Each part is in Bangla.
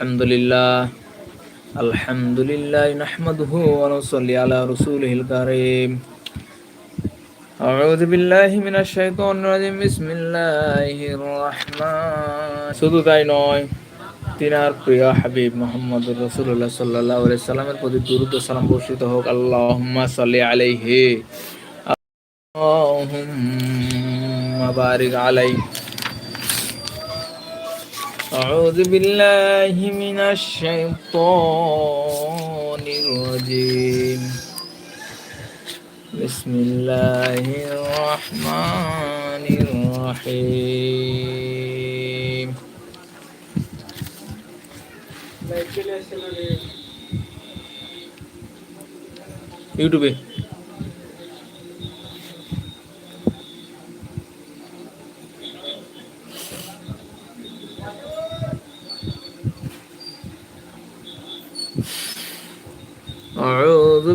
الحمد لله الحمد لله نحمده ونصلي على رسوله الكريم أعوذ بالله من الشيطان الرجيم بسم الله الرحمن শুধু তাই নয় তিনার প্রিয় হাবিব মোহাম্মদ রসুল্লাহ সাল্লাহ সাল্লামের প্রতি দুরুদ সালাম বর্ষিত হোক আল্লাহুম্মা সাল্লি আলাইহি আল্লাহুম্মা বারিক আলাইহি أعوذ بالله من الشيطان الرجيم بسم الله الرحمن الرحيم ইউটিউবে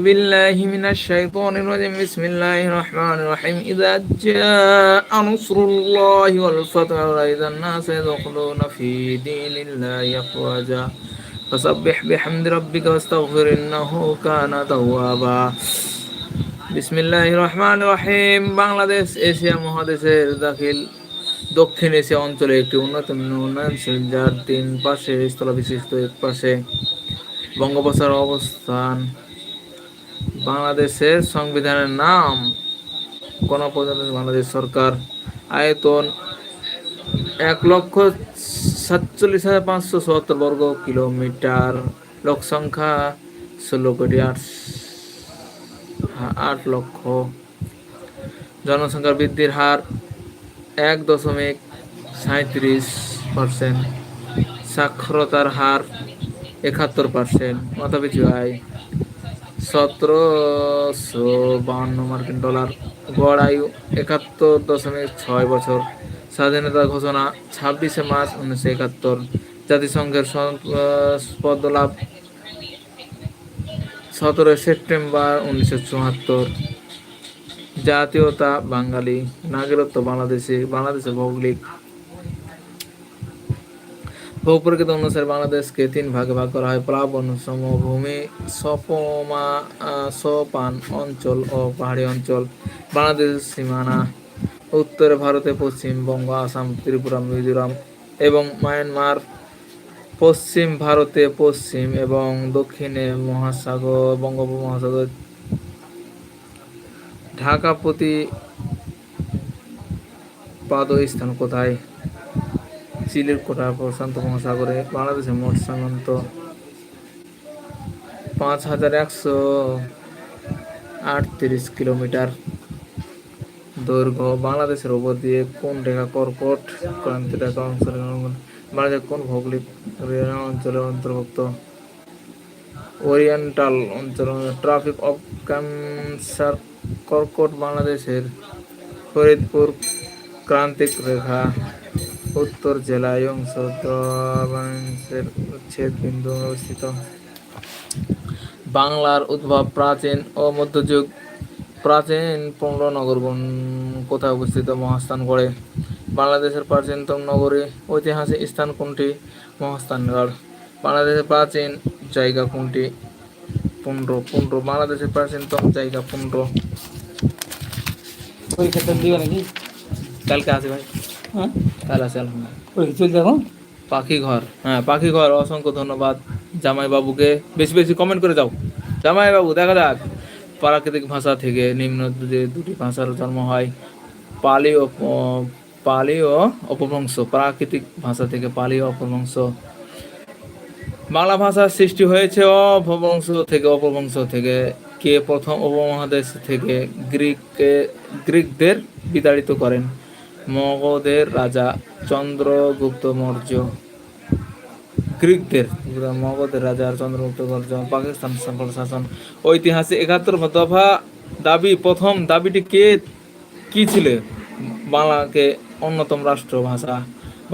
بالله من الشيطان الرجيم بسم الله الرحمن الرحيم إذا جاء نصر الله والفتح وإذا الناس يدخلون في دين الله أفواجا فسبح بحمد ربك واستغفر إنه كان توابا بسم الله الرحمن الرحيم বাংলাদেশ এশিয়া মহাদেশের দাখিল দক্ষিণ এশিয়া অঞ্চলে একটি উন্নতম উন্নয়নশীল যার তিন পাশে স্থলবিশিষ্ট এক পাশে বঙ্গোপসাগর অবস্থান বাংলাদেশের সংবিধানের নাম, গণপ্রজাতন্ত্রী বাংলাদেশ সরকার, আয়তন এক লক্ষ সাতচল্লিশ হাজার পাঁচশো চুয়াত্তর বর্গ কিলোমিটার। লোক সংখ্যা ষোলো কোটি আট আট লক্ষ। জনসংখ্যার বৃদ্ধির হার এক দশমিক সাঁত্রিশ পার্সেন্ট। সাক্ষরতার হার একাত্তর পার্সেন্ট। মাথাপিছু আয় সতেরোশো বাহান্ন মার্কিন ডলার গড় আয়ু একাত্তর দশমিক ছয় বছর। স্বাধীনতা ঘোষণা ছাব্বিশে মার্চ উনিশশো একাত্তর। জাতিসংঘের পদ লাভ সতেরোই সেপ্টেম্বর উনিশশো চুয়াত্তর। জাতীয়তা বাঙালি, নাগরিকত্ব বাংলাদেশি, বাংলাদেশের ভৌগোলিক ভূপ্রকৃত অনুসারে বাংলাদেশকে তিন ভাগে ভাগ করা হয়। প্লাবন সমভূমি, সপমা সপান অঞ্চল ও পাহাড়ি অঞ্চল। বাংলাদেশের সীমানা, উত্তরে ভারতে পশ্চিমবঙ্গ আসাম, ত্রিপুরা, মিজোরাম এবং মায়ানমার। পশ্চিম ভারতে পশ্চিম এবং দক্ষিণে মহাসাগর, বঙ্গোপমহাসাগর। ঢাকা প্রতি পাদ স্থান কোথায়? চিলির কোটা প্রশান্ত মহাসাগরে বাংলাদেশের মোট সীমান্ত পাঁচ হাজার একশো আটত্রিশ কিলোমিটার দৈর্ঘ্য। বাংলাদেশের উপর দিয়ে কোন রেখা কর্কট ক্রান্তি রেখা অঞ্চলের বাংলাদেশের কোন ভৌগোলিক অঞ্চলের অন্তর্ভুক্ত? ওরিয়েন্টাল অঞ্চল, ট্রাফিক অফ ক্যান্সার কর্কট বাংলাদেশের ফরিদপুর ক্রান্তিক রেখা। উত্তর জেলায় অংশ উচ্ছেদ বিন্দু অবস্থিত। বাংলার উদ্ভব প্রাচীন ও মধ্যযুগ। প্রাচীন পনেরো নগর কোথায় অবস্থিত? মহাস্থানগড়ে বাংলাদেশের প্রাচীনতম নগরী ঐতিহাসিক স্থান কোনটি? মহাস্থানগড়। বাংলাদেশের প্রাচীন জায়গা কোনটি? পুন্ড্র পুন্ড্র বাংলাদেশের প্রাচীনতম জায়গা পুন্ড্র পরীক্ষাটা দিবে নাকি? কালকে আসে ভাই। হ্যাঁ। কাল আসে আলহামদুলিল্লাহ। চলছে এখন পাখি ঘর। হ্যাঁ পাখি ঘর অসংখ্য ধন্যবাদ। জামাই বাবুকে বেশি বেশি কমেন্ট করে দাও জামাই বাবু দেখা যাক। প্রাকৃতিক ভাষা থেকে নিম্ন যে দুটি ভাষার জন্ম হয় পালি ও পালি ও অপভ্রংশ প্রাকৃতিক ভাষা থেকে পালি ও অপভ্রংশ। বাংলা ভাষার সৃষ্টি হয়েছে অপভ্রংশ থেকে অপভ্রংশ থেকে। কে প্রথম উপমহাদেশ থেকে গ্রিককে গ্রিকদের বিতাড়িত করেন? মগধের রাজা চন্দ্রগুপ্ত মৌর্য। গ্রিকদের মগধের রাজা চন্দ্রগুপ্ত মৌর্য, পাকিস্তান শাসন, ঐতিহাসিক একাত্তর দফা দাবি, প্রথম দাবিটি কে, কি ছিল? বাংলাকে অন্যতম রাষ্ট্রভাষা,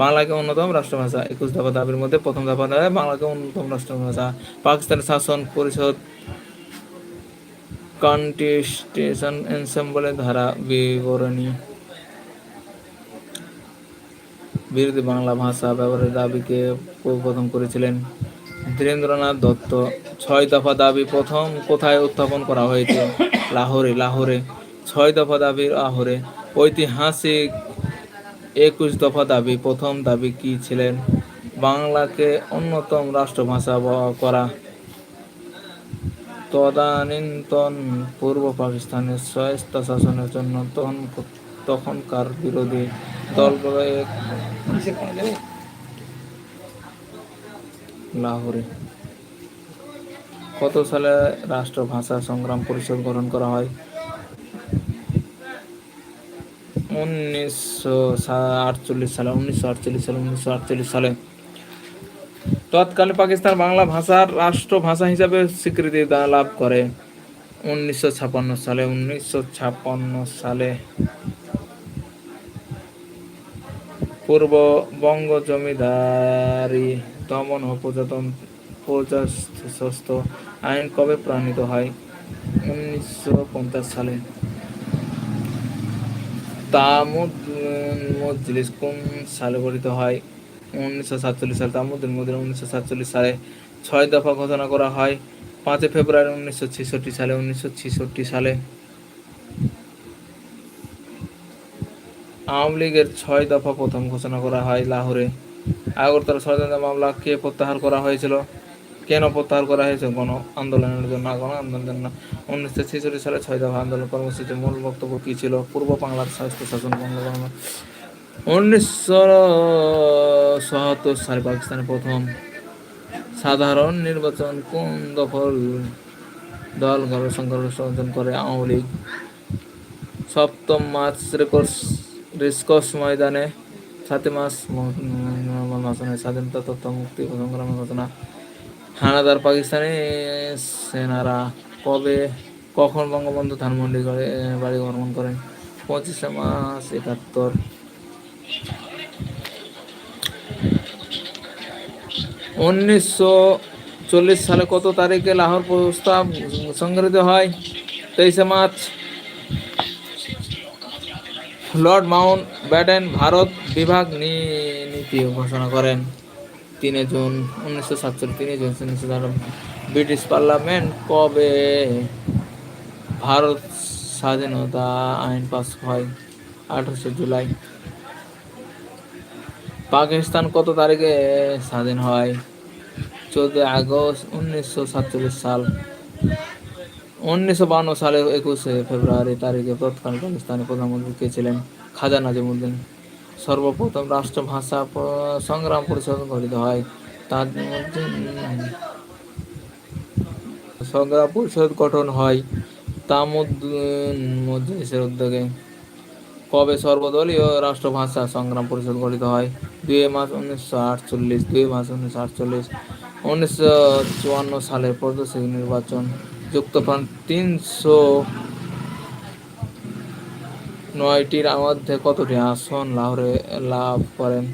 বাংলাকে অন্যতম রাষ্ট্রভাষা, একুশ দফা দাবির মধ্যে প্রথম দফা দাবি বাংলাকে অন্যতম রাষ্ট্রভাষা পাকিস্তানের শাসন পরিষদ কন্টেস্টেশন এনসেম্বলের ধারা বিবরণী। বিরোধী বাংলা ভাষা ব্যবহারের দাবিকে প্রথম করেছিলেন ধীরেন্দ্রনাথ দত্ত। ছয় দফা দাবি প্রথম কোথায় উত্থাপন করা হয়েছে? লাহোরে লাহোরে। ছয় দফা দাবির লাহোরে ঐতিহাসিক একুশ দফা দাবি, প্রথম দাবি কি ছিলেন? বাংলাকে অন্যতম রাষ্ট্রভাষা করা। তদানীন্তন পূর্ব পাকিস্তানের স্বায়ত্ত শাসনের জন্য তখন তখনকার বিরোধী দলগুলো এক লাহোরে। কত সালে রাষ্ট্রভাষা সংগ্রাম পরিষদ গঠন করা হয়? উনিশশো আটচল্লিশ সালে, উনিশশো আটচল্লিশ সালে, উনিশশো আটচল্লিশ সালে। তৎকালে পাকিস্তান বাংলা ভাষার রাষ্ট্রভাষা হিসাবে স্বীকৃতি লাভ করে। উনিশশো ছাপান্ন সালে, উনিশশো ছাপান্ন সালে পূর্ববঙ্গ জমিদারি দমন ও প্রজাতন প্রজাস্ত আইন কবে প্রণীত হয়? উনিশশো পঞ্চাশ সালে। তামুদ্দিন মজলিস কোন সালে গঠিত হয়? উনিশশো সাতচল্লিশ সালে তামুদ্দিন মজলিস উনিশশো সাতচল্লিশ সালে ছয় দফা ঘোষণা করা হয়। পাঁচই ফেব্রুয়ারি উনিশশো ছেষট্টি সালে, উনিশশো ছেষট্টি সালে। আওয়ামী লীগের ছয় দফা প্রথম ঘোষণা করা হয় লাহোরে। আগরতলা ষড়যন্ত্র মামলা কে প্রত্যাহার করা হয়েছিল? কেন প্রত্যাহার করা হয়েছে? গণ আন্দোলনের জন্য গণ আন্দোলনের জন্য। উনিশশো ছেষট্টি সালে ছয় দফা আন্দোলন কর্মসূচির মূল বক্তব্য কী ছিল? পূর্ব বাংলার স্বাস্থ্য শাসন বঙ্গ উনিশশো সত্তর সালে পাকিস্তানের প্রথম সাধারণ নির্বাচন কোন দখল দল ঘর সংঘর্ষ করে? আওয়ামী লীগ। সপ্তম মার্চ রেকর্ডস রেসকোর্স ময়দানে সাতই মাস মাসনে স্বাধীনতা, তথ্য, মুক্তি ও সংগ্রামের ঘটনা হানাদার পাকিস্তানি সেনারা কবে কখন বঙ্গবন্ধু ধানমন্ডি করে বাড়ি ভ্রমণ করেন? পঁচিশে মাস একাত্তর। উনিশশো চল্লিশ সালে কত তারিখে লাহোর প্রস্তাব সংগঠিত হয়? তেইশে March. Lord Mountbatten Bharat বিভাগ নীতি ঘোষণা করেন। তিনে জুন উনিশশো সাতচল্লিশ, তিনে জুন উনিশশো সাতানব্বই। ব্রিটিশ পার্লামেন্ট কবে ভারত স্বাধীনতা আইন পাস হয়? আঠারোশো জুলাই। পাকিস্তান কত তারিখে স্বাধীন হয়? চোদ্দ আগস্ট উনিশশো সাতচল্লিশ সাল। উনিশশো বান্ন সালে একুশে ফেব্রুয়ারি তারিখে তৎকালীন পাকিস্তানের প্রধানমন্ত্রী কে ছিলেন? খাজা নাজিমুদ্দিন। সর্বপ্রথম রাষ্ট্রভাষা সংগ্রাম পরিষদ গঠিত হয়। তাজউদ্দিন সংগ্রাম পরিষদ গঠন হয় তামুদ্দিন মজলিসের উদ্যোগে। কবে সর্বদলীয় রাষ্ট্রভাষা সংগ্রাম পরিষদ গঠিত হয়? দুই মার্চ উনিশশো আটচল্লিশ, দুই মার্চ উনিশশো আটচল্লিশ। উনিশশো চুয়ান্ন সালের প্রদেশিক নির্বাচন। যুক্তফ্রন্ট তিনশো নয়টির মধ্যে কতটি আসন লাহোরে লাভ করেন?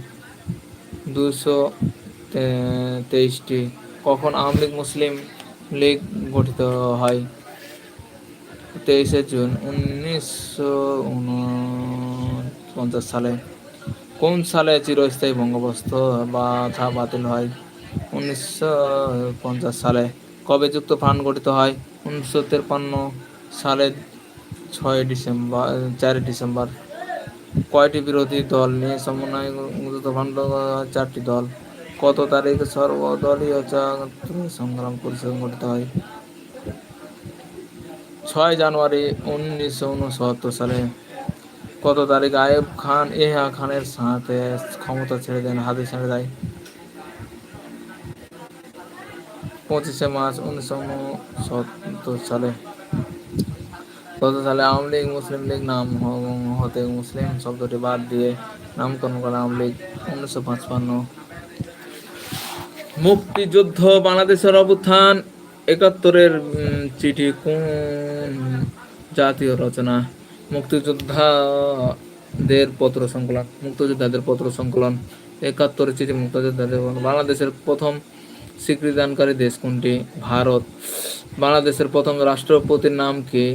দুশো তেইশটি। কখন আওয়ামী লীগ মুসলিম লীগ গঠিত হয়? তেইশে জুন উনিশশো উনপঞ্চাশ সালে। কোন সালে চিরস্থায়ী বঙ্গবস্ত্র বাধা বাতিল হয়? উনিশশো পঞ্চাশ সালে। কবে যুক্ত ফ্রান্ট গঠিত হয়? উনিশশো তেপ্পান্ন সালে ছয় ডিসেম্বর চারই ডিসেম্বর। কয়টি বিরোধী দল নিয়ে সমন্বয় ফ্রান্ট চারটি দল? কত তারিখে সর্বদলীয় সংগ্রাম পরিষদ গঠিত হয়? ছয় জানুয়ারি উনিশশো উনসত্তর সালে। কত তারিখ আয়েব খান এহা খানের সাথে ক্ষমতা ছেড়ে দেন হাতে ছেড়ে দেয়। পঁচিশে মার্চ উনিশশো উনসত্তর সালে। কত সালে আওয়ামী লীগ, মুসলিম লীগ নাম হতে মুসলিম শব্দটি বাদ দিয়ে নামকরণ করা আওয়ামী লীগ উনিশশো পাঁচপান্ন। মুক্তিযুদ্ধ বাংলাদেশের অবস্থান, একাত্তরের চিঠি কোন জাতীয় রচনা? মুক্তিযোদ্ধাদের পত্র সংকলন, মুক্তিযোদ্ধাদের পত্র সংকলন। একাত্তরের চিঠি মুক্তিযোদ্ধাদের বাংলাদেশের প্রথম স্বীকৃতিদানকারী দেশ কোনটি? ভারত। বাংলাদেশের প্রথম রাষ্ট্রপতির নাম কি?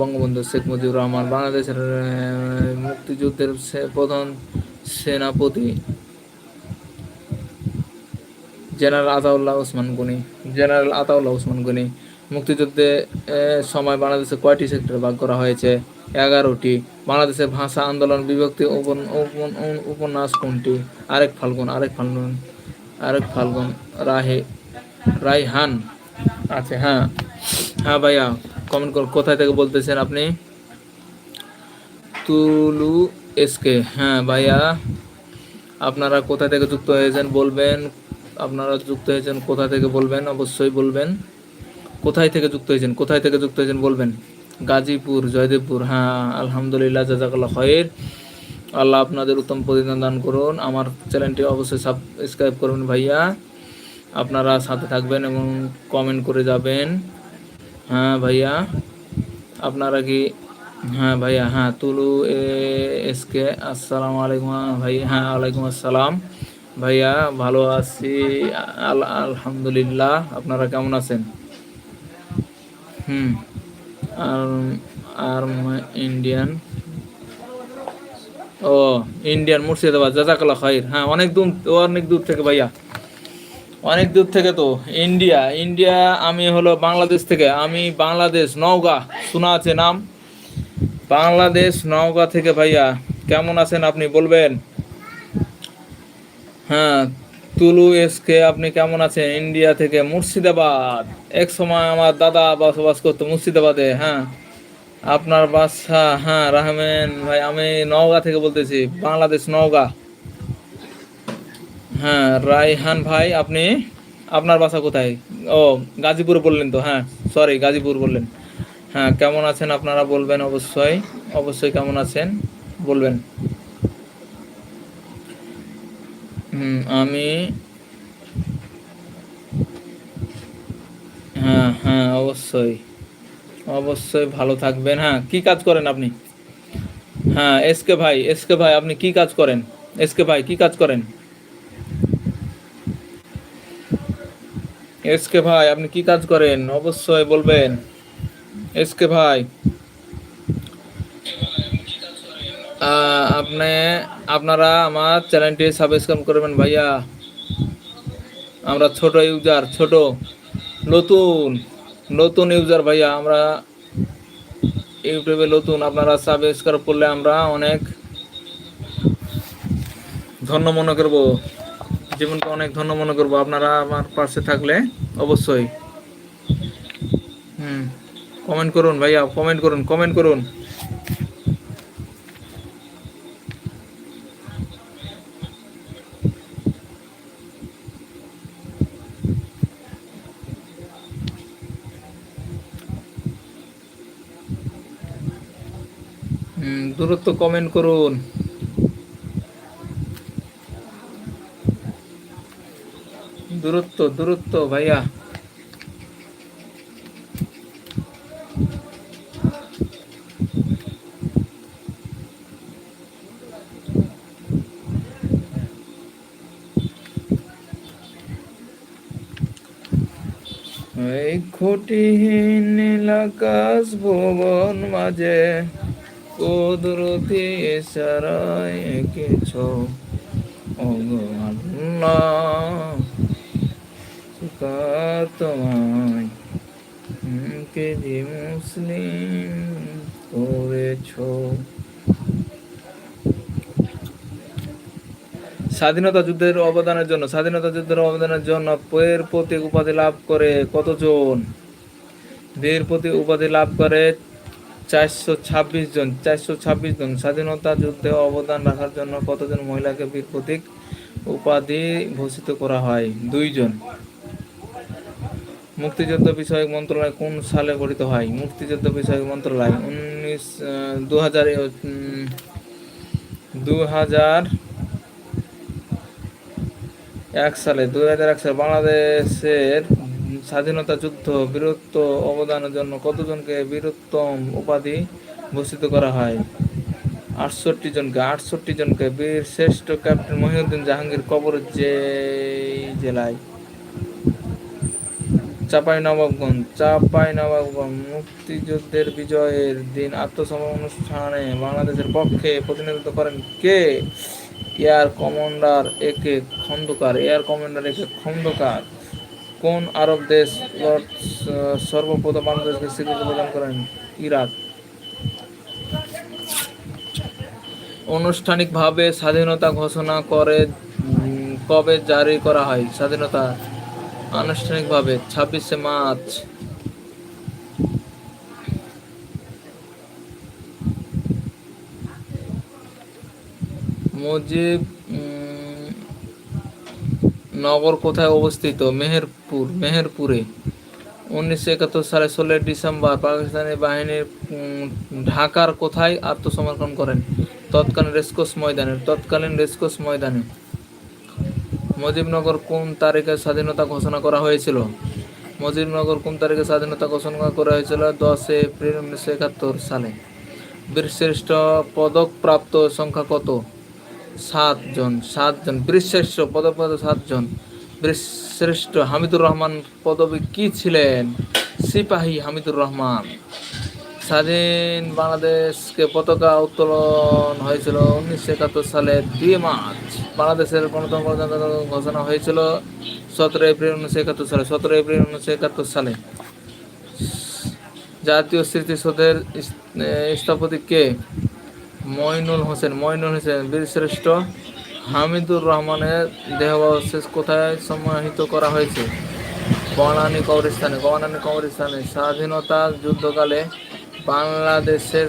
বঙ্গবন্ধু শেখ মুজিবুর রহমান। বাংলাদেশের মুক্তিযুদ্ধের প্রধান সেনাপতি জেনারেল আতাউল্লাহ ওসমান গনি। জেনারেল আতাউল্লাহ ওসমান গনি। মুক্তিযুদ্ধে সময় বাংলাদেশে কয়টি সেক্টর ভাগ করা হয়েছে? এগারোটি। বাংলাদেশের ভাষা আন্দোলন, বিভক্তি উপন্যাস কোনটি? আরেক ফাল্গুন আরেক ফাল্গুন। আরেক ফাল্গুন, রাহে, রাইহান আছে হ্যাঁ। হ্যাঁ ভাইয়া কমেন্ট কর, কোথায় থেকে বলতেছেন আপনি? তুলু এসকে হ্যাঁ ভাইয়া। আপনারা কোথা থেকে যুক্ত হয়েছেন বলবেন, আপনারা যুক্ত হয়েছেন কোথা থেকে বলবেন, অবশ্যই বলবেন। কোথায় থেকে যুক্ত হয়েছেন, কোথায় থেকে যুক্ত হয়েছেন বলবেন? গাজীপুর, জয়দেবপুর হ্যাঁ আলহামদুলিল্লাহ, জাজাকাল্লাহ খয়ের আল্লাহ আপনাদের উত্তম প্রতিদান দান করুন। আমার চ্যানেলটি অবশ্যই সাবস্ক্রাইব করবেন ভাইয়া। আপনারা সাথে থাকবেন এবং কমেন্ট করে যাবেন। হ্যাঁ ভাইয়া? আপনারা কি? হ্যাঁ ভাইয়া। হ্যাঁ তুলু এসকে আসসালামু আলাইকুম। ভাই হ্যাঁ ওয়ালাইকুম আসসালাম। ভাইয়া, ভালো আছি। আলহামদুলিল্লাহ। আপনারা কেমন আছেন? হুম। আর আর ইন্ডিয়ান ও ইন্ডিয়ান মুর্শিদাবাদ, জাজাকাল্লাহ খাইর। হ্যাঁ অনেক দূর অনেক দূর থেকে ভাইয়া। অনেক দূর থেকে তো ইন্ডিয়া ইন্ডিয়া আমি হলো বাংলাদেশ থেকে, আমি বাংলাদেশ, নওগাঁ, শোনা আছে নাম। বাংলাদেশ, নওগাঁ থেকে ভাইয়া, কেমন আছেন আপনি বলবেন? হ্যাঁ তুলু এসকে আপনি কেমন আছেন? ইন্ডিয়া থেকে মুর্শিদাবাদ। এক সময় আমার দাদা বসবাস করতো মুর্শিদাবাদে হ্যাঁ। আপনার বাসা হ্যাঁ রাহমেন ভাই, আমি নওগাঁ থেকে বলতেছি, বাংলাদেশ নওগাঁ। হ্যাঁ রাইহান ভাই, আপনি, আপনার বাসা কোথায়? ও, গাজীপুর বললেন তো হ্যাঁ সরি গাজীপুর বললেন। হ্যাঁ কেমন আছেন আপনারা বলবেন অবশ্যই অবশ্যই কেমন আছেন বলবেন। হুম, আমি হ্যাঁ হ্যাঁ অবশ্যই। অবশ্যই ভালো থাকবেন হ্যাঁ। কি কাজ করেন আপনি? হ্যাঁ এসকে ভাই এসকে ভাই, আপনি কি কাজ করেন? এসকে ভাই, কি কাজ করেন? এসকে ভাই, আপনি কি কাজ করেন? অবশ্যই বলবেন। এসকে ভাই। আপনি, আপনারা আমার চ্যানেলটি সাবস্ক্রাইব করবেন ভাইয়া। আমরা ছোট ইউজার, ছোট, নতুন। নতুন ইউজার ভাইয়া, আমরা ইউটিউবে নতুন, আপনারা সাবস্ক্রাইব করলে আমরা অনেক ধন্য মনে করব। জীবনকে অনেক ধন্য মনে করব, আপনারা আমার পাশে থাকলে অবশ্যই। হুম কমেন্ট করুন ভাইয়া কমেন্ট করুন কমেন্ট করুন। দূরত্ব কমেন্ট করুন। দূরত্ব দূরত্ব ভাইয়া। এই খুঁটিহীন নীলাকাশ ভুবন মাঝে কুদরতি ওগো আল্লাহ তোমায়। কে যে মুসলিম করেছ। স্বাধীনতা যুদ্ধের অবদানের জন্য, স্বাধীনতা যুদ্ধের অবদানের জন্য বইয়ের প্রতি উপাধি লাভ করে কতজন? বীর প্রতি উপাধি লাভ করে চারশো ছাব্বিশ জন, চারশো ছাব্বিশ জন স্বাধীনতা যুদ্ধে অবদান রাখার জন্য কতজন মহিলাকে বীর প্রতীক উপাধি ভূষিত করা হয়? দুইজন। মুক্তিযুদ্ধ বিষয়ক মন্ত্রণালয় কোন সালে গঠিত হয়? মুক্তিযুদ্ধ বিষয়ক মন্ত্রণালয় উনিশ দু হাজার দু হাজার এক সালে দু হাজার এক সালে বাংলাদেশের স্বাধীনতা যুদ্ধ, বীরত্ব অবদানের জন্য কতজনকে বীরত্তম উপাধি ভূষিত করা হয়? আটষট্টি জনকে আটষট্টি জনকে। বীর শ্রেষ্ঠ ক্যাপ্টেন মহিউদ্দিন জাহাঙ্গীর কবর যে জেলায়। চাপাই নবাবগঞ্জ চাপাই নবাবগঞ্জ মুক্তিযুদ্ধের বিজয়ের দিন আত্মসমর্পণ অনুষ্ঠানে বাংলাদেশের পক্ষে প্রতিনিধিত্ব করেন কে? এয়ার কমান্ডার একে খন্দকার। এয়ার কমান্ডার একে খন্দকার। কোন আরব দেশ সর্বপ্রথম বাংলাদেশকে স্বীকৃতি প্রদান করেন? ইরাক। আনুষ্ঠানিকভাবে স্বাধীনতা ঘোষণা করে কবে জারি করা হয়? স্বাধীনতা আনুষ্ঠানিকভাবে ছাব্বিশে মার্চ। মুজিব নগর কোথায় অবস্থিত? মেহেরপুর, মেহেরপুরে। উনিশশো একাত্তর সালে ষোলোই ডিসেম্বর পাকিস্তানি বাহিনীর ঢাকার কোথায় আত্মসমর্পণ করেন? তৎকালীন রেসকোস ময়দানে, তৎকালীন রেসকোস ময়দানে। মুজিবনগর কোন তারিখে স্বাধীনতা ঘোষণা করা হয়েছিল? মুজিবনগর কোন তারিখে স্বাধীনতা ঘোষণা করা হয়েছিল? দশই এপ্রিল উনিশশো একাত্তর সালে। বীরশ্রেষ্ঠ পদকপ্রাপ্ত সংখ্যা কত? সাতজন সাতজন। বীরশ্রেষ্ঠ পদকপ্রাপ্ত সাতজন। বীরশ্রেষ্ঠ হামিদুর রহমান পদবী কি ছিলেন? সিপাহী হামিদুর রহমান। স্বাধীন বাংলাদেশকে পতাকা উত্তোলন হয়েছিল উনিশশো একাত্তর সালে দুই মার্চ। বাংলাদেশের গণতন্ত্র ঘোষণা হয়েছিল সতেরো এপ্রিল উনিশশো একাত্তর সালে, সতেরো এপ্রিল উনিশশো একাত্তর সালে। জাতীয় স্মৃতিসৌধের স্থপতি কে? মইনুল হোসেন মইনুল হোসেন, বীরশ্রেষ্ঠ হামিদুর রহমানের দেহাবশেষ কোথায় সমাহিত করা হয়েছে? বনানী কবরস্থানে। বনানী কবরস্থানে স্বাধীনতা যুদ্ধকালে বাংলাদেশের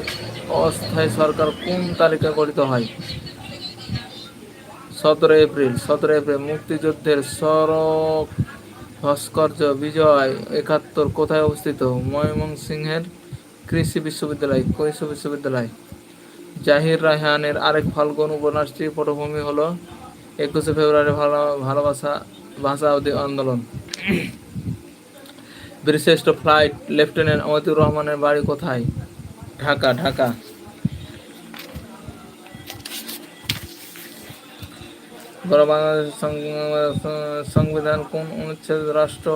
অস্থায়ী সরকার কোন তারিখে গঠিত হয়? সতেরো এপ্রিল। সতেরো এপ্রিল, মুক্তিযুদ্ধের সড়ক ভাস্কর্য বিজয় একাত্তর কোথায় অবস্থিত? ময়মনসিংহের কৃষি বিশ্ববিদ্যালয় কৃষি বিশ্ববিদ্যালয়। জাহির রায়হানের আরেক ফাল্গুন উপন্যাসটি পটভূমি হলো একুশে ফেব্রুয়ারি ভালো, ভালোবাসা ভাষা আন্দোলন। বীরশ্রেষ্ঠ ফ্লাইট লেফটেন্যান্ট অমিতুর রহমানের বাড়ি কোথায়? ঢাকা ঢাকা। গৌরব বাংলাদেশ সংবিধান কোন অনুচ্ছেদ রাষ্ট্র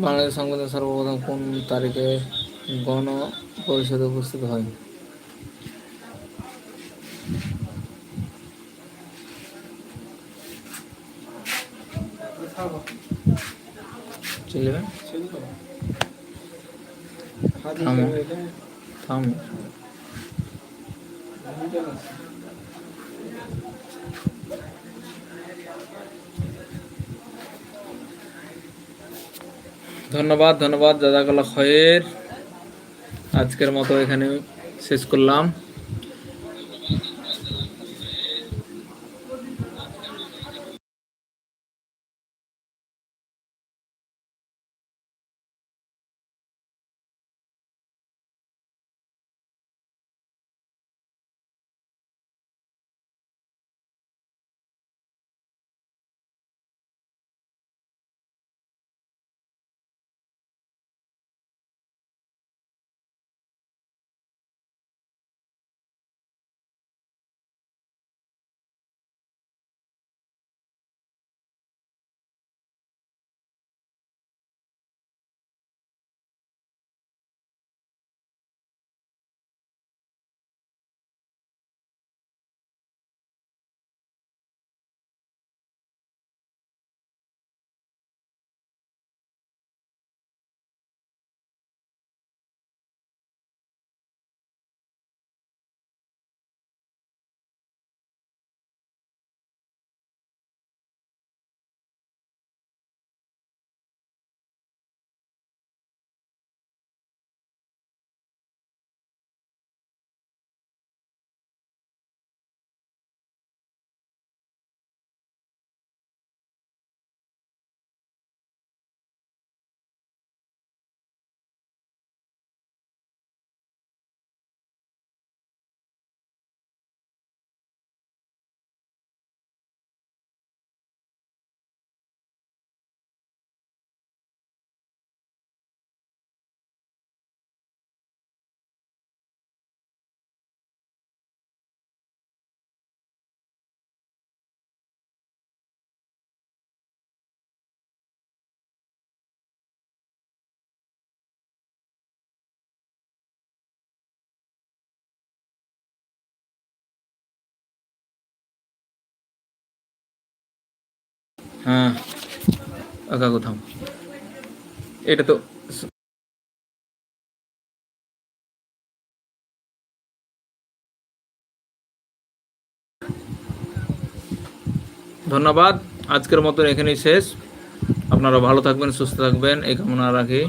বাংলাদেশ সংবিধান সর্বপ্রথম কোন তারিখে গণ পরিষদে উপস্থিত হয়? ধন্যবাদ ধন্যবাদ জাজাকাল্লা খয়ের। আজকের মতো এখানে শেষ করলাম। হ্যাঁ। একা কোথাও এটা তো ধন্যবাদ। আজকের মতন এখানেই শেষ। আপনারা ভালো থাকবেন, সুস্থ থাকবেন। এই কামনা রাখি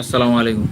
আসসালামু আলাইকুম।